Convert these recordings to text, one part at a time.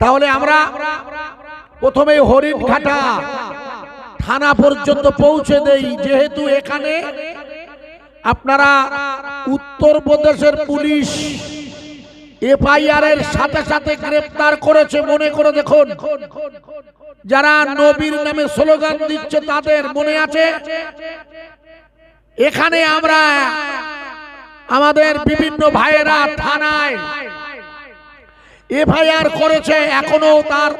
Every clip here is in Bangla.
তাহলে আমরা প্রথমে হরিণঘাটা থানা পর্যন্ত পৌঁছে দেই। যেহেতু এখানে আপনারা উত্তরপ্রদেশের পুলিশ এফআইআর এর সাথে সাথে গ্রেপ্তার করেছে, মনে করে দেখুন। যারা নবীর নামে স্লোগান দিচ্ছে, তাদের মনে আছে? এখানে আমরা আমাদের বিভিন্ন ভাইয়েরা থানায় এফআইআর করেছে, এখনও তার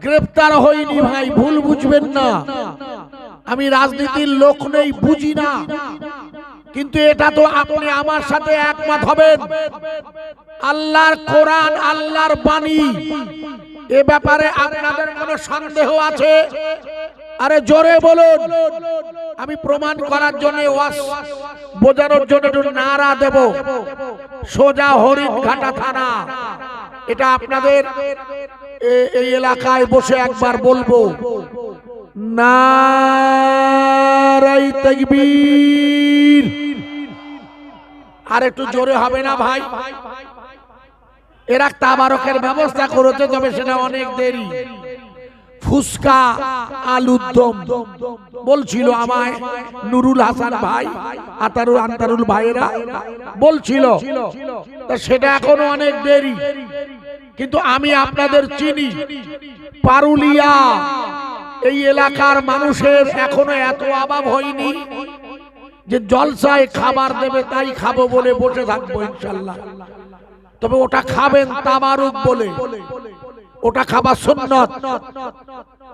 গ্রেফতার হয়নি ভাই, ভুল বুঝবেন না। আমি রাজনীতির লোক নেই, বুঝি না। কিন্তু এটা তো আপনি আমার সাথে একমত হবেন। আল্লাহর কোরআন, আল্লাহর বাণী। এ ব্যাপারে আপনাদের কোনো সন্দেহ আছে? আরে জোরে বলুন। আমি প্রমাণ করার জন্য ওয়াজ বোঝানোর জন্য একটু নারা দেব। সোজা হরিণ ঘাটা থানা। এটা আপনাদের এই এলাকায় বসে একবার বলব। তাকবীর। আর একটু জোরে হবে না ভাই? এরা তাবারকের ব্যবস্থা করেছে, তবে সেটা অনেক দেরি। ফুসকা আলুর দম বলছিল আমায় নুরুল হাসান ভাই, আতারুল আন্তারুল ভাইয়েরা। বলছিল। সেটা এখনও অনেক দেরি। কিন্তু আমি আপনাদের চিনি। পারুলিয়া, এই এলাকার মানুষের এখনও এত অভাব হয়নি যে জলসায় খাবার দেবে তাই খাব বলে বসে থাকব ইনশাল্লাহ তবে ওটা খাবেন তামারুক বলে। ওটা খাবার সুন্নত।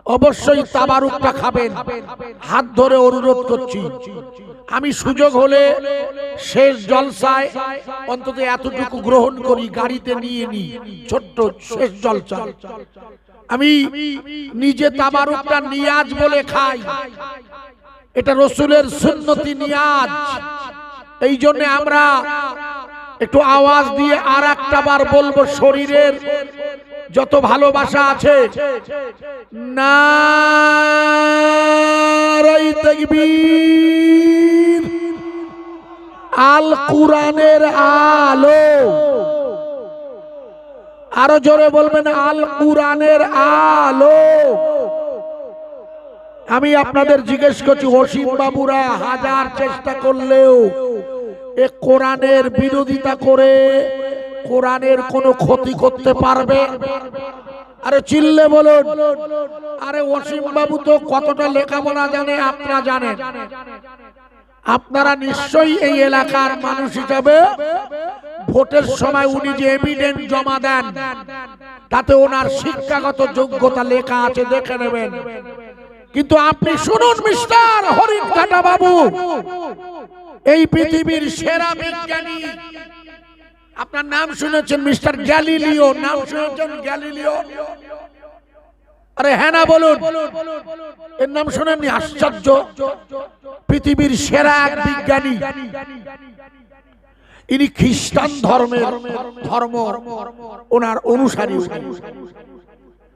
অবশ্যই তাবারুকটা খাবেন। হাত ধরে অনুরোধ করছি। আমি সুযোগ হলে শেষ জলসায় অন্তত এতটুকু গ্রহণ করি গাড়িতে নিয়ে নি ছোট্ট শেষ জলসা আমি নিজে তাবারুকটা নিয়াজ বলে খাই। এটা রসুলের সুন্নতি নিয়াজ। এই জন্য আমরা একটু আওয়াজ দিয়ে আর একটা বার বলব শরীরের যত ভালোবাসা আছে তাকবীর। আল কুরআনের আলো। আরও জোরে বলবেন, আল কুরআনের আলো। আমি আপনাদের জিজ্ঞেস করছি, অসীম বাবুরা হাজার চেষ্টা করলেও এ কোরআনের বিরোধিতা করে কোরআনের কোনো ক্ষতি করতে পারবে? আরে চিল্লে বলুন। আরে অসীম বাবু তো কতটা লেখাপড়া জানে, আপনারা জানেন। আপনারা নিশ্চয়ই এই এলাকার মানুষ হিসাবে ভোটের সময় উনি যে এভিডেন্ট জমা দেন, তাতে ওনার শিক্ষাগত যোগ্যতা লেখা আছে, দেখে নেবেন। কিন্তু আপনি শুনুন, মিস্টার হরিণ বাবু। এই পৃথিবীর সেরা বিজ্ঞানী আপনার নাম শুনেছেন, মিস্টার গ্যালিলিও? নাম শুনেছেন, গ্যালিলিও? আরে হ্যাঁ না, বলুন। এর নাম শুনেননি, আশ্চর্য। পৃথিবীর সেরা এক বিজ্ঞানী। ইনি খ্রিস্টান ধর্মের ধর্ম ওনার অনুসারী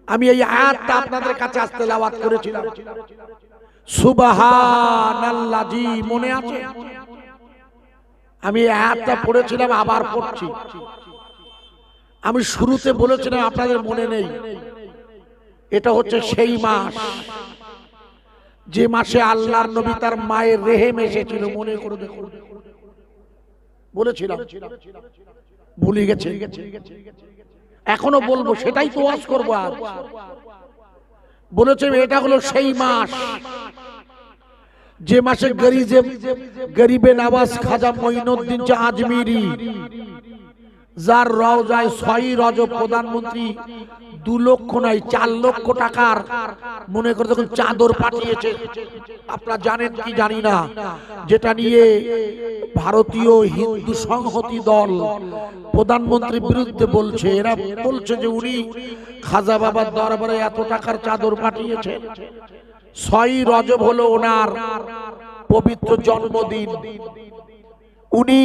আমি এই আয়াতটা আপনাদের কাছে আসতে লাওয়াত করেছিলাম। সুবহানাল্লাজি, মনে আছে? আমি আয়াতটা পড়েছিলাম, আবার পড়ছি। আমি শুরুতে বলেছিলাম, আপনাদের মনে নেই। এটা হচ্ছে সেই মাস। যে মাসে আল্লাহর নবী তার মায়ের রেহেম এসেছিল, মনে করে দেখুন। বলেছিলাম। ভুলে গেছে। এখনও বলব, সেটাই তো ওয়াজ করব আজ। বলেছে, এটা হলো সেই মাস। যে মাসে গরিজে গরিবে নওয়াজ খাজা মঈনুদ্দিন চা আজমিরি যার রওজায় ছয় রজব প্রধানমন্ত্রী দু লক্ষ নয় চার লক্ষ টাকার মনে করে দেখুন চাদর পাঠিয়েছে। আপনারা জানেন কি জানি না যেটা নিয়ে ভারতীয় হিন্দু সংহতি দল প্রধানমন্ত্রীর বিরুদ্ধে বলছে। এরা বলছে যে উনি খাজা বাবার দরবারে এত টাকার চাদর পাঠিয়েছে। ছয় রজব হলো ওনার পবিত্র জন্মদিন। উনি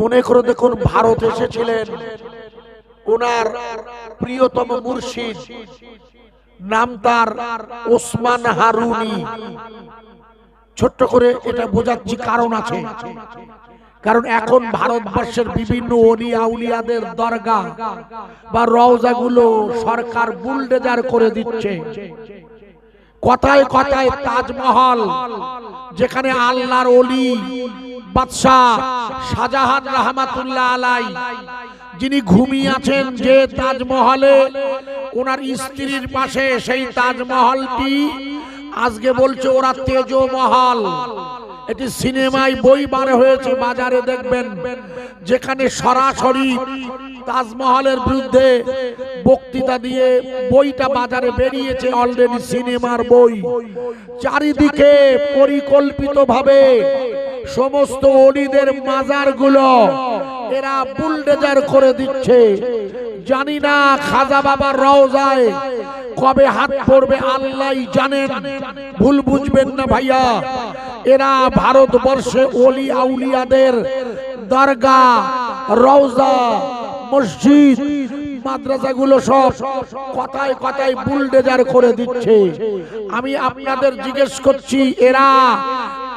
মনে করে দেখুন ভারত এসেছিলেন। ওনার প্রিয়তম মুর্শিদ, নাম তার ওসমান হারুনি। ছোট্ট করে এটা বোঝাচ্ছি কারণ আছে। কারণ এখন ভারতবর্ষের বিভিন্ন অলি আউলিয়াদের দরগা বা রওজাগুলো সরকার বুলডেজার করে দিচ্ছে। কথায় কথায় তাজমহল, যেখানে আল্লাহর অলি বাদশাহ শাহজাহান রহমাতুল্লাহ আলাই যিনি ঘুমিয়ে আছেন যে তাজমহলে, ওনার স্ত্রীর পাশে সেই তাজমহলটি আজকে বলছে ওরা তেজমহল। এটি সিনেমায় বই বার হয়েছে, বাজারে দেখবেন। যেখানে সরাসরি তাজমহলের বিরুদ্ধে বক্তৃতা দিয়ে বইটা বাজারে বেরিয়েছে অলরেডি সিনেমার বই। চারিদিকে পরিকল্পিতভাবে সমস্ত অলিদের মাজারগুলো এরা বুলডেজার করে দিচ্ছে। জানি না খাজা বাবার রওজায় কবে হাত পড়বে আল্লাহ জানেন। ভুল বুঝবেন না ভাইয়া। এরা ভারতবর্ষে অলি আউলিয়াদের দরগা, রওজা মসজিদ, মাদ্রাসাগুলো সব কথায় কথায় বুলডেজার করে দিচ্ছে। আমি আপনাদের জিজ্ঞেস করছি, এরা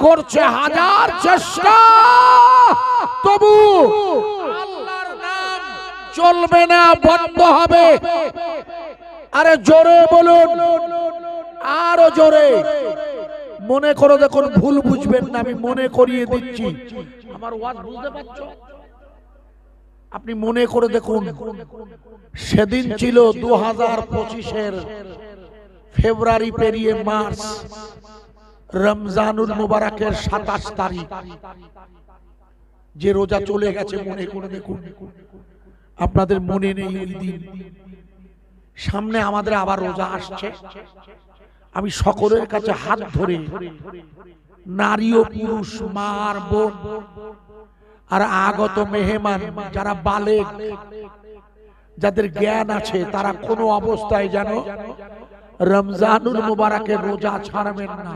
করছে হাজার চেষ্টা? তবু চলবে না, বন্ধ হবে। আরে জোরে বলুন, আরও জোরে। মনে করো দেখুন, ভুল বুঝবেন না, আমি মনে করিয়ে দিচ্ছি। আমার ওয়াজ বুঝতে পারছ? আপনি মনে করে দেখুন সেদিন ছিল দু হাজার পঁচিশের ফেব্রুয়ারি পেরিয়ে মার্চ রমজানুল মুবারকের সাতাশ তারিখ। যে রোজা চলে গেছে মনে করে দেখুন। আপনাদের মনে নেই ওই দিন। সামনে আমাদের আবার রোজা আসছে। আমি সকলের কাছে হাত ধরে নারী ও পুরুষ মার বোন আর আগত মেহমান যারা বালেক, যাদের জ্ঞান আছে, তারা কোনো অবস্থায় যেন রমজানুল মুবারকের রোজা ছাড়বেন না।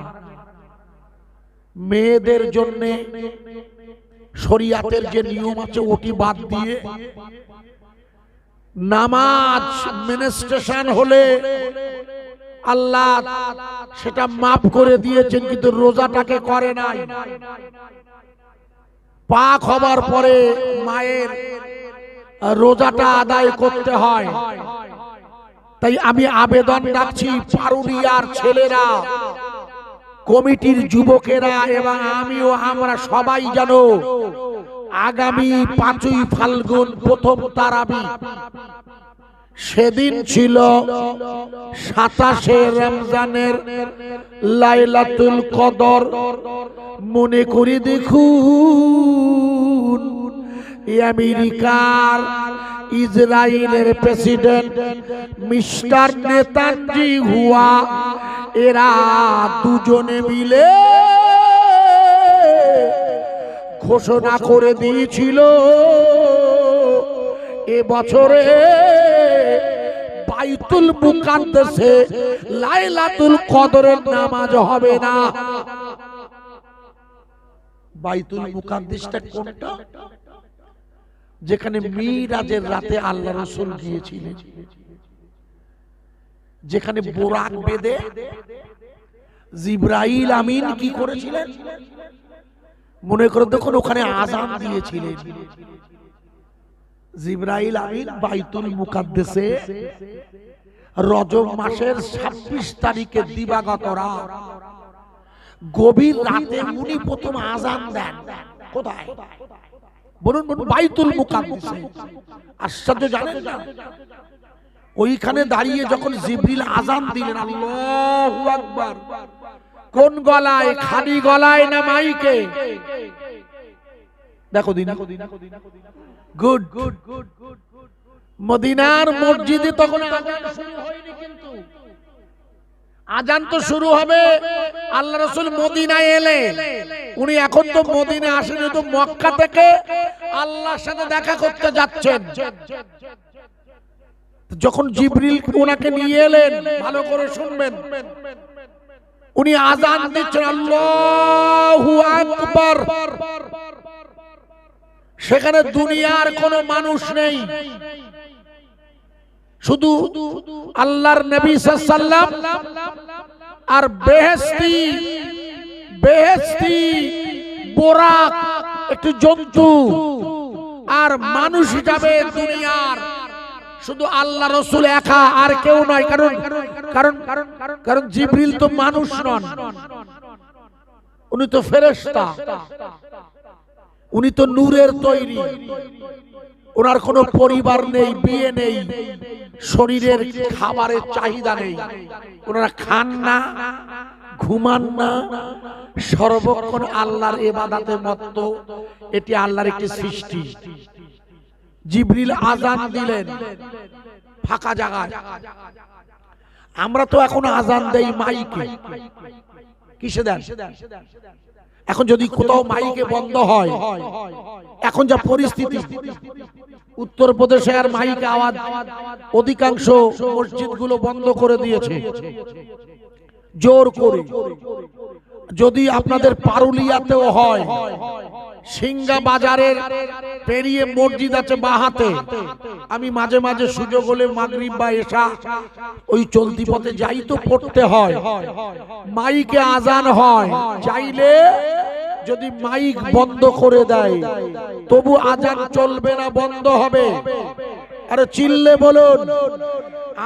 মেয়েদের জন্য শরিয়াতের যে নিয়ম আছে, ওটি বাদ দিয়ে নামাজ মিনিস্ট্রেশন হলে আল্লাহ সেটা মাফ করে দিয়েছেন, কিন্তু রোজাটাকে করে নাই। পাক হবার পরে মায়ের রোজাটা আদায় করতে হয়। তাই আমি আবেদন রাখছি পারুলিয়ার ছেলেরা, কমিটির যুবকেরা এবং আমিও আমরা সবাই যেন আগামী পাঁচই ফাল্গুন প্রথম তারাবি সেদিন ছিল সাতাশে রমজানের লাইলাতুল কদর। মনে করি দেখুন আমেরিকার ইসরায়েলের প্রেসিডেন্ট মিস্টার নেতাজি হুয়া, এরা দুজনে মিলে ঘোষণা করে দিয়েছিল, এ বছরে বাইতুল মুকাদ্দাসে লাইলাতুল কদরের নামাজ হবে না। বাইতুল মুকাদ্দাসটা কোনটা? যেখানে মিরাজের রাতে আল্লাহ রসুল গিয়েছিলেন। যেখানে বোরাক বেদে জিব্রাইল আমিন কি করেছিলেন? মনে করে দেখুন, ওখানে আজান দিয়েছিলেন। জিব্রাইল আমিন বাইতুল মুকাদ্দেসে রজব মাসের ছাব্বিশ তারিখে দিবাগত রাত। গভীর রাতে উনি প্রথম আজান দেন। কোথায়? বলুন বলুন, বাইতুল মুকাদ্দেসে। আশ্চর্য, জানেন না? ওইখানে দাঁড়িয়ে যখন জিব্রিল আজান দিলেন, আল্লাহু আকবার, কোন গলায়? খালি গলায় না মাইকে? দেখো দিন। গুড গুড গুড গুড মদিনার মসজিদে তখন শুরু হয়নি কিন্তু। আজান তো শুরু হবে। আল্লাহ রসুল মদিনায় এলে। উনি এখন তো মদিনে তো মক্কা থেকে আল্লাহর সাথে দেখা করতে যাচ্ছেন। যখন জিবরিল ওনাকে নিয়ে এলেন, ভালো করে শুনবেন। উনি আজান দিচ্ছেন, আল্লাহু আকবার। সেখানে দুনিয়ার কোনো মানুষ নেই। শুধু আল্লাহর নবী সাল্লাম আর বেহেস্তি বেহেস্তি বোরাক, একটি জন্তু আর মানুষ হিসাবে দুনিয়ার। শুধু আল্লাহ রসুল একা আর কেউ নয়, কারণ কারণ কারণ জিব্রিল তো মানুষ নন। উনি তো ফেরেশতা। উনি তো নূরের তৈরি। ওনার কোনো পরিবার নেই, বিয়ে নেই, শরীরের খাবারের চাহিদা নেই। ওনারা খান না, ঘুমান না, সর্বক্ষণ আল্লাহর এবাদাতে মত্ত। এটি আল্লাহর একটি সৃষ্টি। জিবরিল আজান দিলেন ফাঁকা জায়গায়। আমরা তো এখন আজান দেই মাইকে। কিসে দেন? এখন যদি কোথাও মাইকে বন্ধ হয় এখন যা পরিস্থিতি উত্তরপ্রদেশে আর মাইক আওয়াজ অধিকাংশ মসজিদগুলো বন্ধ করে দিয়েছে। জোর করে। যদি আপনাদের পারুলিয়াতেও হয় সিঙ্গা বাজারের পেরিয়ে মসজিদ আছে বাহাতে আমি মাঝে মাঝে সুযোগ হলে মাগরিব বা এসা ওই চলতি পথে যাই তো পড়তে হয়। মাইকে আজান হয়, চাইলে যদি মাইক বন্ধ করে দেয়, তবু আজান চলবে না, বন্ধ হবে। আরে চিল্লে বলুন,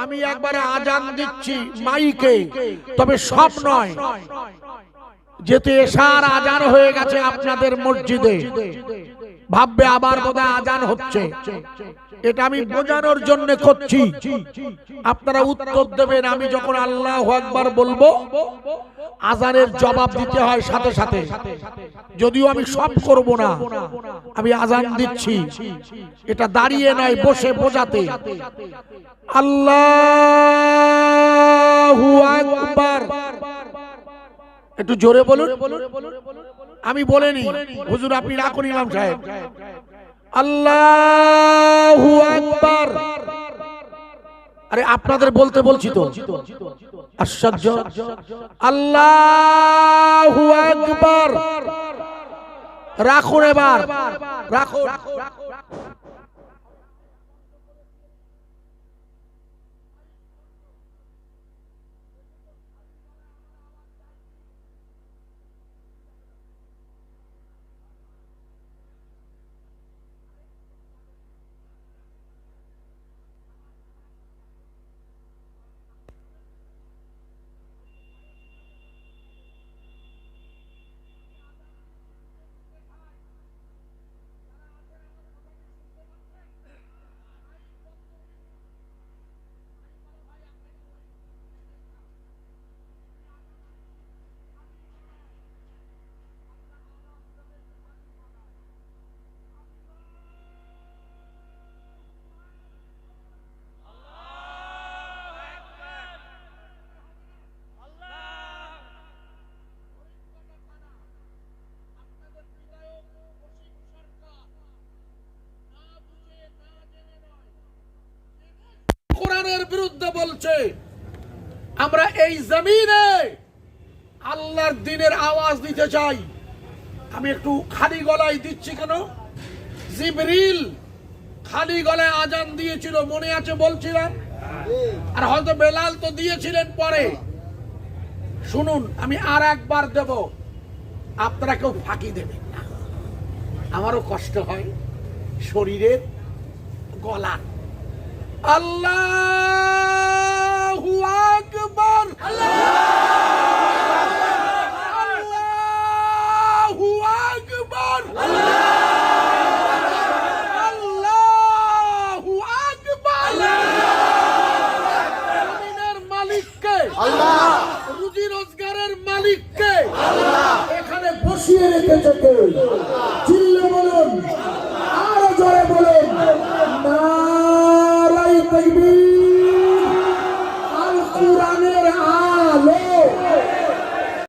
আমি একবারে আজান দিচ্ছি মাইকে, তবে সব নয়। যেতে এশার আজান হয়ে গেছে আপনাদের মসজিদে, ভাববে আবার বোধহয় আজান হচ্ছে। এটা আমি বোঝানোর জন্য করছি। আপনারা উত্তর দেবেন, আমি যখন আল্লাহ একবার বলব, আজানের জবাব দিতে হয় সাথে সাথে। যদিও আমি সব করব না, আমি আজান দিচ্ছি। এটা দাঁড়িয়ে নয়, বসে বোঝাতে। আল্লাহ আকবার। একটু জোরে বলুন। আমি বলেনি। হুজুর, আপনি রাখুন ইমাম সাহেব। আল্লাহু আরে, আপনাদের বলতে বলছি তো। আশ্চর্য। আল্লাহু রাখুন এবার। রাখুন। কোরআনের বিরুদ্ধে বলছে, আমরা এই জমিনে আল্লাহর দিনের আওয়াজ দিতে চাই। আমি একটু খালি গলায় দিচ্ছি কেন? জিবরিল খালি গলায় আজান দিয়েছিল, মনে আছে বলছিলাম? আর হয়তো বেলাল তো দিয়েছিলেন পরে। শুনুন, আমি আর একবার দেব। আপনারা কেউ ফাঁকি দেবেন আমারও কষ্ট হয় শরীরের গলার আল্লাহু আকবর। আল্লাহু